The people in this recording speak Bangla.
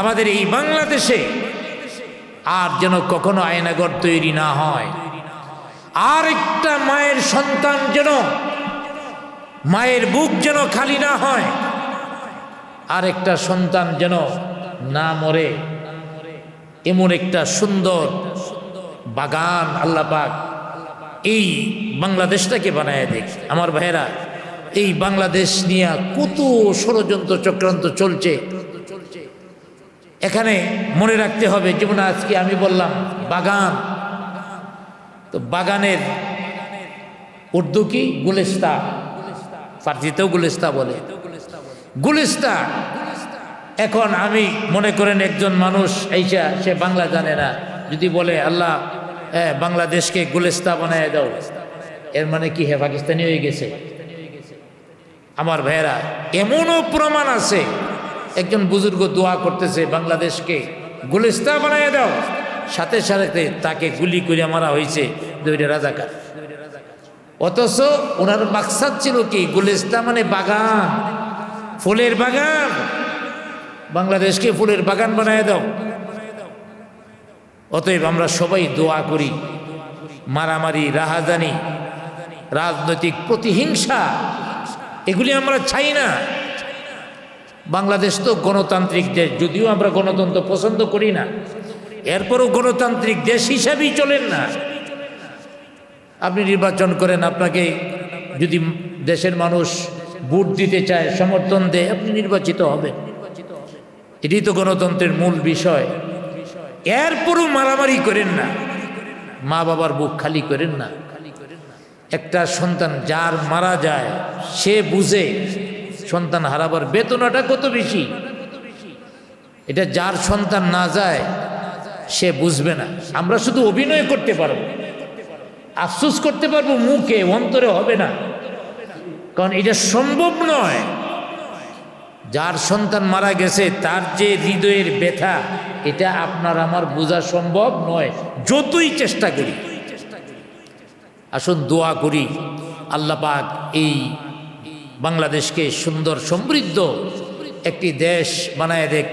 আমাদের এই বাংলাদেশে আর যেন কখনো আয়নাগর তৈরি না হয়। আর একটা মায়ের সন্তান যেন মায়ের বুক যেন খালি না হয়। আর একটা সন্তান যেন না মরে। এমন একটা সুন্দর বাগান আল্লাহ পাক এই বাংলাদেশটাকে বানায় দেখ আমার ভাইয়েরা, এই বাংলাদেশ নিয়ে কত ষড়যন্ত্র চক্রান্ত চলছে। এখানে মনে রাখতে হবে, যেমন আজকে আমি বললাম, বাগান। তো বাগানের উর্দু কি? গুলিস্তা। ফার্সিতেও গুলিস্তা বলে। গুলিস্তা। এখন আমি মনে করেন একজন মানুষ এইসা সে বাংলা জানে না। যদি বলে, আল্লাহ হ্যাঁ বাংলাদেশকে গুলিস্তা বানায় দাও। এর মানে কি? হে, পাকিস্তানি হয়ে গেছে। আমার ভাইয়েরা, এমনও প্রমাণ আছে একজন বুজুর্গ দোয়া করতেছে বাংলাদেশকে গুলিস্তা বানায় দাও। সাথে সাথে তাকে গুলি করে মারা হয়েছে দুইটা রাজাকার। অথচ ওনার মাকসাদ ছিল কি? গুলিস্তা মানে বাগান, ফুলের বাগান। বাংলাদেশকে ফুলের বাগান বানায় দাও। অতএব আমরা সবাই দোয়া করি, মারামারি, রাহাজানি, রাজনৈতিক প্রতিহিংসা, এগুলি আমরা চাই না। বাংলাদেশ তো গণতান্ত্রিক দেশ, যদিও আমরা গণতন্ত্র পছন্দ করি না। এরপরও গণতান্ত্রিক দেশ হিসাবেই চলেন না। আপনি নির্বাচন করেন, আপনাকে যদি দেশের মানুষ ভোট দিতে চায়, সমর্থন দেয়, আপনি নির্বাচিত হবেন। এটি তো গণতন্ত্রের মূল বিষয়। এরপরও মারামারি করেন না। মা বাবার বুক খালি করেন না। একটা সন্তান যার মারা যায়, সে বুঝে সন্তান হারাবার বেতনাটা কত বেশি? এটা যার সন্তান না যায়, সে বুঝবে না। আমরা শুধু অভিনয় করতে পারব। আফসোস করতে পারব মুখে, অন্তরে হবে না। কারণ এটা সম্ভব নয়। যার সন্তান মারা গেছে, তার যে হৃদয়ের ব্যথা, এটা আপনার আমার বোঝা সম্ভব নয়। যতই চেষ্টা করি, আসুন দোয়া করি, আল্লাহ পাক এই বাংলাদেশকে সুন্দর সমৃদ্ধ একটি দেশ বানায় দেখ।